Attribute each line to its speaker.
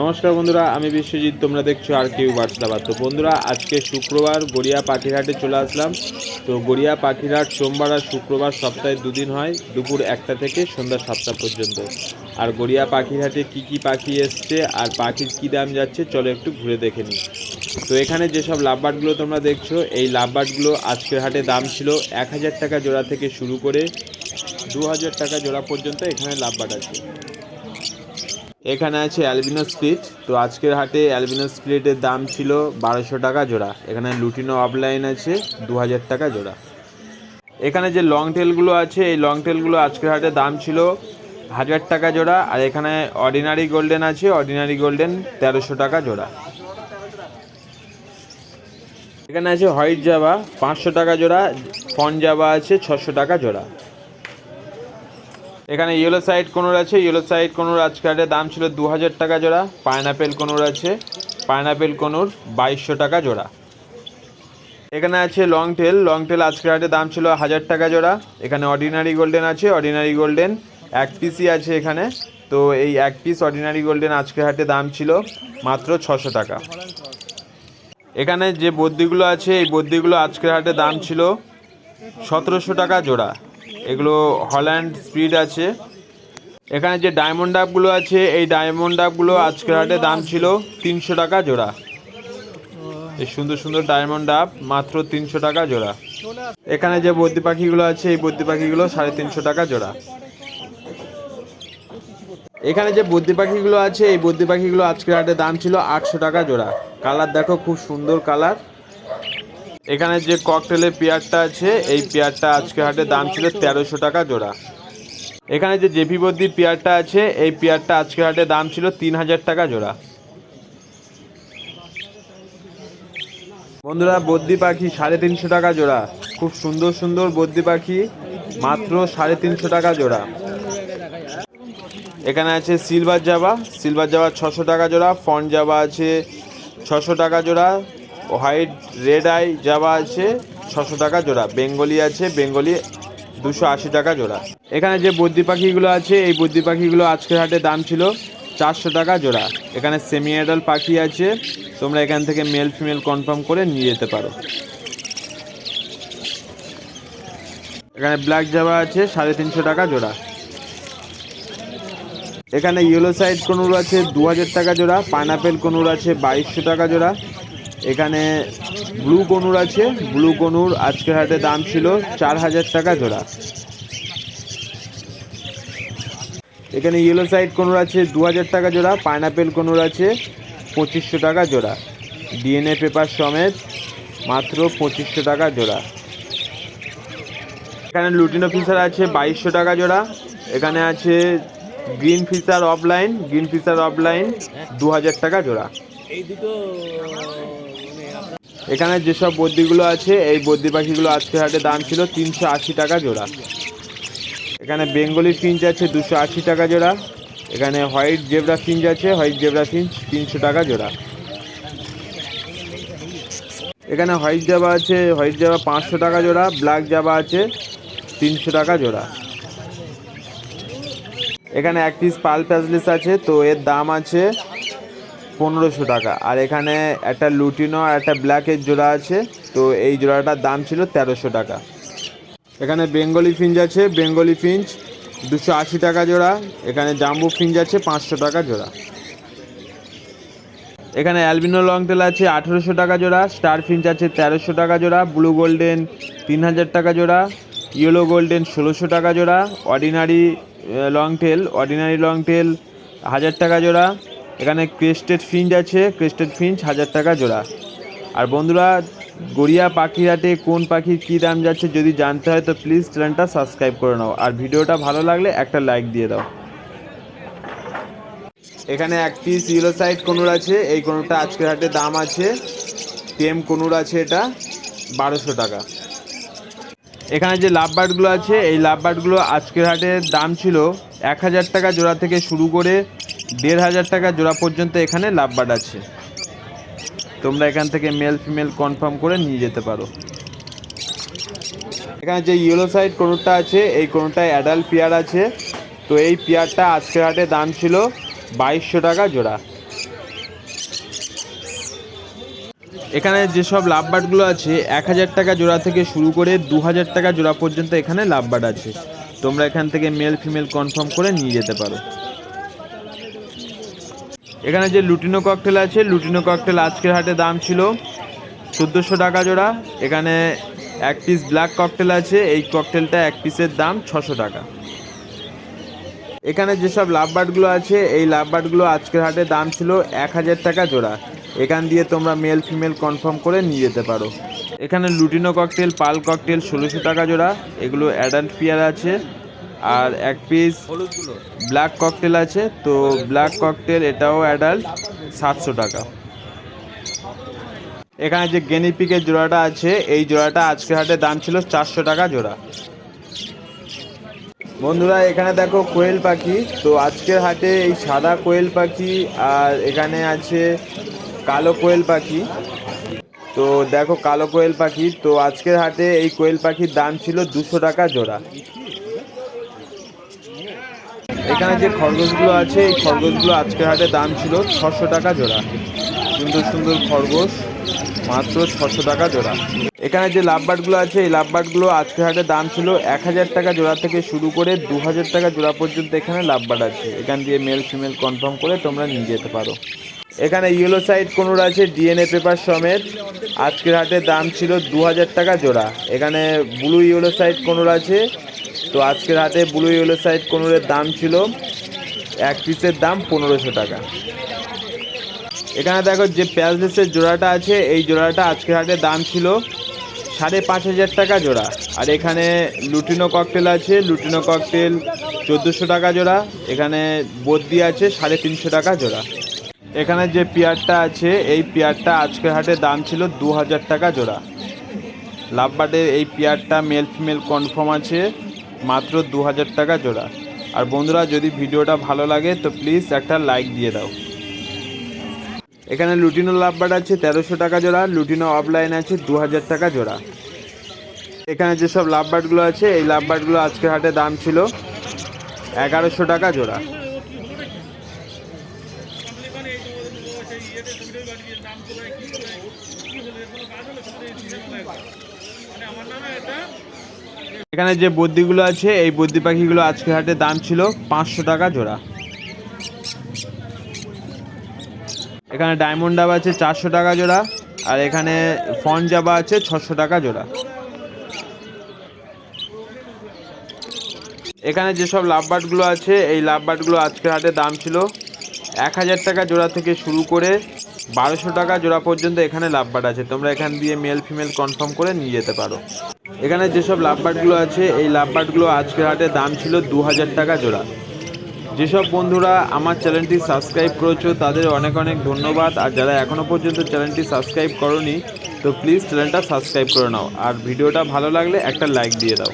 Speaker 1: নমস্কার বন্ধুরা, আমি বিশ্বজিৎ, তোমরা দেখছ আর কেউ বার্তাবাদ তো বন্ধুরা, আজকে শুক্রবার গড়িয়া পাখিরহাটে চলে আসলাম। তো গড়িয়া পাখিরহাট সোমবার আর শুক্রবার সপ্তাহে দুদিন হয়, দুপুর একটা থেকে সন্ধ্যা সাতটা পর্যন্ত। আর গড়িয়া পাখিরহাটে কি কি পাখি এসছে আর পাখির কী দাম যাচ্ছে, চলো একটু ঘুরে দেখে নিই। তো এখানে যেসব লাভবার্ডগুলো তোমরা দেখছ, এই লাভবার্ডগুলো আজকের হাটে দাম ছিল এক হাজার টাকা জোড়া থেকে শুরু করে দু হাজার টাকা জোড়া পর্যন্ত এখানে লাভবার্ড আছে। এখানে আছে অ্যালবিনো স্প্লিট। তো আজকের হাটে অ্যালবিনো স্প্লিটের দাম ছিল বারোশো টাকা জোড়া। এখানে লুটিনো অফলাইন আছে দু হাজার টাকা জোড়া। এখানে যে লং টেলগুলো আছে, এই লং টেলগুলো আজকের হাটে দাম ছিল হাজার টাকা জোড়া। আর এখানে অর্ডিনারি গোল্ডেন আছে অর্ডিনারি গোল্ডেন তেরোশো টাকা জোড়া। এখানে আছে হোয়াইট জাবা পাঁচশো টাকা জোড়া ফন জাবা আছে ছশো টাকা জোড়া। এখানে ইয়েলো সাইড কোনোর আছে ইয়েলো সাইড কোনোর আজকালের দাম ছিল দু হাজার টাকা জোড়া পাইনাপেল কোনোর আছে পাইনাপেল কোনোর বাইশশো টাকা জোড়া। এখানে আছে লং টেল লং টেল আজকের হাটে দাম ছিল হাজার টাকা জোড়া। এখানে অর্ডিনারি গোল্ডেন আছে অর্ডিনারি গোল্ডেন এক পিসই আছে এখানে। তো এই এক পিস অর্ডিনারি গোল্ডেন আজকের হাটে দাম ছিল মাত্র ছশো টাকা। এখানে যে বদ্যিগুলো আছে, এই বদ্যিগুলো আজকের হাটে দাম ছিল সতেরোশো টাকা জোড়া। এগুলো হল্যান্ড স্পিড আছে। এখানে যে ডায়মন্ড ডাবগুলো আছে, এই ডায়মন্ড ডাবগুলো আজকের হাটে দাম ছিল তিনশো টাকা জোড়া। এই সুন্দর সুন্দর ডায়মন্ড ডাব মাত্র তিনশো টাকা জোড়া। এখানে যে বদ্যি পাখিগুলো আছে, এই বদ্যি পাখিগুলো সাড়ে তিনশো টাকা জোড়া। এখানে যে বদ্যি পাখিগুলো আছে, এই বদ্যি পাখিগুলো আজকের হাটে দাম ছিল আটশো টাকা জোড়া। কালার দেখো, খুব সুন্দর কালার। এখানে যে ককটেলের পেয়ারটা আছে, এই পেয়ারটা আজকে হাটে দাম ছিল তেরোশো টাকা জোড়া। এখানে যে জেপি বদ্যি পেয়ারটা আছে, এই পেয়ারটা আজকে হাটে দাম ছিল তিন হাজার টাকা জোড়া। বন্ধুরা বদ্যি পাখি সাড়ে তিনশো টাকা জোড়া। খুব সুন্দর সুন্দর বদ্যি পাখি, মাত্র সাড়ে তিনশো টাকা জোড়া। এখানে আছে সিলভার জাবা সিলভার জাবা ছশো টাকা জোড়া, ফন জাবা আছে ছশো টাকা জোড়া হোয়াইট রেড আই জাবা আছে, ছশো টাকা জোড়া। বেঙ্গলি আছে, বেঙ্গলি দুশো আশি টাকা জোড়া। এখানে যে বদ্যি পাখিগুলো আছে, এই বদ্যি পাখিগুলো আজকের হাটে দাম ছিল চারশো টাকা জোড়া। এখানে সেমি অ্যাডাল পাখি আছে, তোমরা এখান থেকে মেল ফিমেল কনফার্ম করে নিয়ে যেতে পারো। এখানে ব্ল্যাক জাবা আছে, সাড়ে তিনশো টাকা জোড়া। এখানে ইয়েলো সাইড কনুর আছে, দু হাজার টাকা জোড়া। পাইনাপেল কনুর আছে, বাইশশো টাকা জোড়া। এখানে ব্লু কনুর আছে। ব্লু কনুর আজকের হাটে দাম ছিল চার হাজার টাকা জোড়া। এখানে ইয়েলো সাইড কনুর আছে দু হাজার টাকা জোড়া পাইনাপেল কনুর আছে পঁচিশশো টাকা জোড়া। ডিএনএ পেপার সমেত মাত্র পঁচিশশো টাকা জোড়া। এখানে লুটিনো ফিশার আছে বাইশশো টাকা জোড়া। এখানে আছে green fisher offline green fisher offline দু হাজার টাকা জোড়া।
Speaker 2: এই দুটো
Speaker 1: এখানে যেসব বদ্যিগুলো আছে, এই বদ্যি পাখিগুলো আজকের হাটে দাম ছিল তিনশো আশি টাকা জোড়া। এখানে বেঙ্গলি ফিঞ্চ আছে দুশো আশি টাকা জোড়া। এখানে হোয়াইট জেব্রা ফিঞ্চ আছে, হোয়াইট জেব্রা ফিঞ্চ তিনশো টাকা জোড়া। এখানে হোয়াইট জাবা আছে, হোয়াইট জাবা পাঁচশো টাকা জোড়া, ব্ল্যাক জাবা আছে তিনশো টাকা জোড়া। এখানে এক পিস পাল প্যাজলিস আছে, তো এর দাম আছে পনেরোশো টাকা। আর এখানে একটা লুটিনো আর একটা ব্ল্যাকের জোড়া আছে, তো এই জোড়াটার দাম ছিল তেরোশো টাকা। এখানে বেঙ্গলি ফিঞ্চ আছে, বেঙ্গলি ফিঞ্চ দুশো আশি টাকা জোড়া। এখানে জাম্বু ফিঞ্চ আছে, পাঁচশো টাকা জোড়া। এখানে অ্যালবিনো লং টেল আছে, আঠেরোশো টাকা জোড়া। স্টার ফিঞ্চ আছে, তেরোশো টাকা জোড়া। ব্লু গোল্ডেন, তিন হাজার টাকা জোড়া। ইয়েলো গোল্ডেন, ষোলোশো টাকা জোড়া। Ordinary long tail, ordinary long tail, হাজার টাকা জোড়া। এখানে ক্রেস্টেড ফিঞ্চ আছে ক্রেস্টেড ফিঞ্চ হাজার টাকা জোড়া। আর বন্ধুরা, গড়িয়া পাখিহাটে কোন পাখির কী দাম যাচ্ছে যদি জানতে হয়, তো প্লিজ চ্যানেলটা সাবস্ক্রাইব করে নাও। আর ভিডিওটা ভালো লাগলে একটা লাইক দিয়ে দাও। এখানে এক পিস ইয়েলো সাইড কনুর আছে। এই কনুরটা আজকের হাটে দাম আছে। টেম কনুর আছে এটা, বারোশো টাকা। এখানে যে লাভ বার্ডগুলো আছে, এই লাভ বার্ডগুলো আজকের হাটে দাম ছিল এক হাজার টাকা জোড়া থেকে শুরু করে দেড় হাজার টাকা জোড়া পর্যন্ত এখানে লাভবার্ড আছে। তোমরা এখান থেকে মেল ফিমেল কনফার্ম করে নিয়ে যেতে পারো। এখানে যে ইয়েলো সাইড কোনোটা আছে, এই কোনোটায় অ্যাডাল্ট পেয়ার আছে। তো এই পেয়ারটা আজকের হাটে দাম ছিল বাইশশো টাকা জোড়া। এখানে যেসব বাটগুলো আছে, এক হাজার টাকা জোড়া থেকে শুরু করে দু হাজার টাকা জোড়া পর্যন্ত এখানে লাভ বাট আছে। তোমরা এখান থেকে মেল ফিমেল কনফার্ম করে নিয়ে যেতে পারো। এখানে যে লুটিনো ককটেল আছে, লুটিনো ককটেল আজকের হাটে দাম ছিল চোদ্দোশো টাকা জোড়া। এখানে এক পিস ব্ল্যাক ককটেল আছে, এই ককটেলটা এক পিসের দাম ছশো টাকা। এখানে যেসব লাভবার্ডগুলো আছে, এই লাভবার্ডগুলো আজকের হাটে দাম ছিল এক হাজার টাকা জোড়া। এখান দিয়ে তোমরা মেল ফিমেল কনফার্ম করে নিয়ে যেতে পারো। এখানে লুটিনো ককটেল পাল ককটেল ষোলোশো টাকা জোড়া। এগুলো অ্যাডাল্ট পিয়ার আছে। আর এক পিস ব্ল্যাক ককটেল আছে, তো ব্ল্যাক ককটেল এটাও অ্যাডাল্ট সাতশো টাকা। এখানে যে গেনিপিকের জোড়াটা আছে, এই জোড়াটা আজকের হাটে দাম ছিল চারশো টাকা জোড়া। বন্ধুরা, এখানে দেখো কোয়েল পাখি, তো আজকের হাটে এই সাদা কোয়েল পাখি আর এখানে আছে কালো কোয়েল পাখি। তো দেখো কালো কোয়েল পাখি, তো আজকের হাটে এই কোয়েল পাখির দাম ছিল দুশো টাকা জোড়া। এখানে যে খরগোশগুলো আছে, এই খরগোশগুলো আজকের হাটে দাম ছিল ছশো টাকা জোড়া। সুন্দর সুন্দর খরগোশ, মাত্র ছশো টাকা জোড়া। এখানে যে লাভবার্ডগুলো আছে, এই লাভবার্ডগুলো আজকের হাটে দাম ছিল এক হাজার টাকা জোড়া থেকে শুরু করে দু হাজার টাকা জোড়া পর্যন্ত এখানে লাভবার্ড আছে। এখান দিয়ে মেল ফিমেল কনফার্ম করে তোমরা নিয়ে যেতে পারো। এখানে ইয়েলো সাইড কোনোর আছে ডিএনএ পেপার সমেত। আজকের হাটে দাম ছিল দু হাজার টাকা জোড়া। এখানে ব্লু ইয়েলো সাইড কোনোর আছে তো আজকের হাটে ব্লু ইয়েলো সাইড কোনোরের দাম ছিল এক পিসের দাম পনেরোশো টাকা। এখানে দেখো যে প্যালসেসের জোড়াটা আছে, এই জোড়াটা আজকের হাটে দাম ছিল সাড়ে পাঁচ হাজার টাকা জোড়া। আর এখানে লুটিনো ককটেল আছে লুটিনো ককটেল চোদ্দোশো টাকা জোড়া। এখানে বদ্যি আছে, সাড়ে তিনশো টাকা জোড়া। এখানে যে পেয়ারটা আছে, এই পেয়ারটা আজকের হাটে দাম ছিল দু হাজার টাকা জোড়া। লাভবার্ডের এই পেয়ারটা মেল ফিমেল কনফার্ম আছে। মাত্র দু হাজার টাকা জোড়া। আর বন্ধুরা, যদি ভিডিওটা ভালো লাগে, তো প্লিজ একটা লাইক দিয়ে দাও। এখানে লুটিনো লাভবার্ড আছে তেরোশো টাকা জোড়া, লুটিনো অফলাইন আছে দু হাজার টাকা জোড়া। এখানে যেসব লাভবার্ডগুলো আছে, এই লাভবার্ডগুলো আজকের হাটে দাম ছিল এগারোশো টাকা জোড়া। এখানে যে বদ্যিগুলো আছে, এই বদ্যি পাখিগুলো আজকের হাটে দাম ছিল পাঁচশো টাকা জোড়া। এখানে ডায়মন্ড ডাবা আছে চারশো টাকা জোড়া, আর এখানে ফন জাবা আছে ছশো টাকা জোড়া। এখানে যেসব লাভবার্ডগুলো আছে, এই লাভবার্ডগুলো আজকের হাটে দাম ছিল এক হাজার টাকা জোড়া থেকে শুরু করে বারোশো টাকা জোড়া পর্যন্ত এখানে লাভবার্ড আছে। তোমরা এখান দিয়ে মেল ফিমেল কনফার্ম করে নিয়ে যেতে পারো। এখানে যেসব লাভবার্ডগুলো আছে, এই লাভবার্ডগুলো আজকের হাটে দাম ছিল দু হাজার টাকা জোড়া। যেসব বন্ধুরা আমার চ্যানেলটি সাবস্ক্রাইব করেছ, তাদের অনেক অনেক ধন্যবাদ। আর যারা এখনও পর্যন্ত চ্যানেলটি সাবস্ক্রাইব করনি, তো প্লিজ চ্যানেলটা সাবস্ক্রাইব করে নাও। আর ভিডিওটা ভালো লাগলে একটা লাইক দিয়ে দাও।